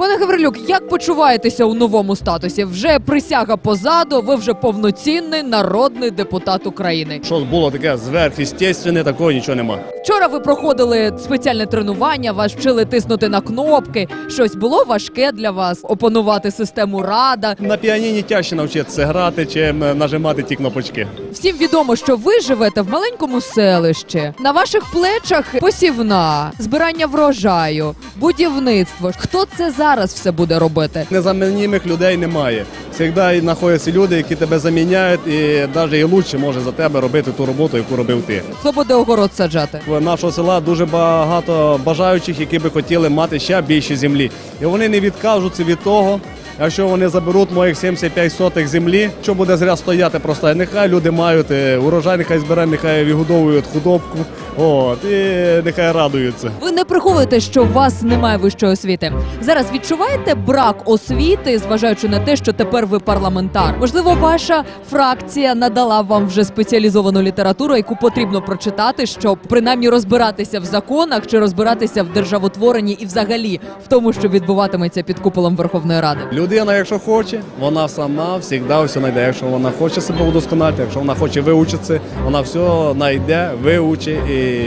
Пане Гаврилюк, як почуваєтеся у новому статусі? Вже присяга позаду, ви вже повноцінний народний депутат України. Що було таке зверхъестественне, такого нічого нема. Вчора ви проходили спеціальне тренування, вас вчили тиснути на кнопки. Щось було важке для вас опанувати систему рада. На піаніні тяжче навчитися грати, чим е, нажимати ті кнопочки. Всім відомо, що ви живете в маленькому селищі. На ваших плечах посівна, збирання врожаю, будівництво. Хто це зараз все буде робити? Незамінних людей немає. Завжди знаходяться люди, які тебе заміняють, і навіть і лучше може за тебе робити ту роботу, яку робив ти. Хто буде огород саджати? В нашого села дуже багато бажаючих, які би хотіли мати ще більше землі. І вони не відкажуться від того. Якщо вони заберуть моїх 75 сотих землі, що буде зря стояти просто. Нехай люди мають е, урожай, нехай збирають, нехай вигодовують худобку. От, і нехай радуються. Ви не приховуєте, що у вас немає вищої освіти. Зараз відчуваєте брак освіти, зважаючи на те, що тепер ви парламентар. Можливо, ваша фракція надала вам вже спеціалізовану літературу, яку потрібно прочитати, щоб принаймні розбиратися в законах чи розбиратися в державотворенні і взагалі в тому, що відбуватиметься під куполом Верховної Ради. Людина, якщо хоче, вона сама завжди все знайде. Якщо вона хоче себе удосконалити, якщо вона хоче вивчитися, вона все знайде, вивчить і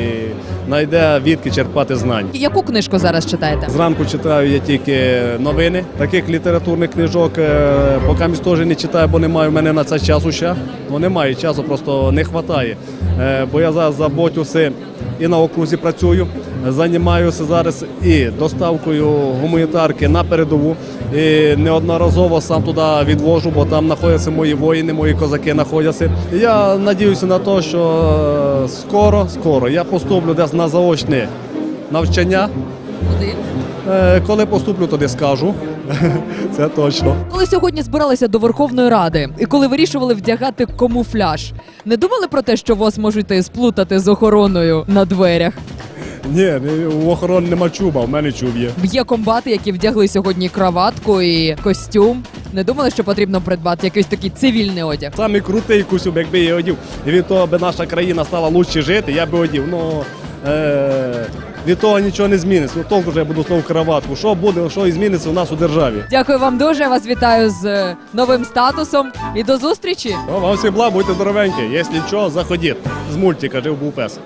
знайде відки черпати знань. Яку книжку зараз читаєте? Зранку читаю я тільки новини, таких літературних книжок, е, поки місь теж не читаю, бо немає в мене на це часу ще. Ну немає часу, просто не вистачає. Бо я зараз заботюся і на окрузі працюю, займаюся зараз і доставкою гуманітарки на передову. І неодноразово сам туди відвожу, бо там знаходяться мої воїни, мої козаки знаходяться. Я надіюся на те, що е, скоро, скоро я поступлю десь на заочне навчання. Куди? Е, Коли поступлю, тоді скажу. Це точно. Коли сьогодні збиралися до Верховної Ради, і коли вирішували вдягати камуфляж, не думали про те, що вас можуть сплутати з охороною на дверях? Ні, у охорони нема чуба, в мене чуб є. Є комбати, які вдягли сьогодні краватку і костюм. Не думали, що потрібно придбати якийсь такий цивільний одяг. Самий крутий кусюм, якби я одів. І від того, аби наша країна стала краще жити, я би одів. Ну, е- від того нічого не зміниться. Ну, толку вже я буду знову кроватку. Що буде, що і зміниться у нас у державі. Дякую вам дуже. Я вас вітаю з е, новим статусом і до зустрічі. Ну, вам всі бла, будьте здоровенькі. Якщо що, заходіть. З мультика жив був пес.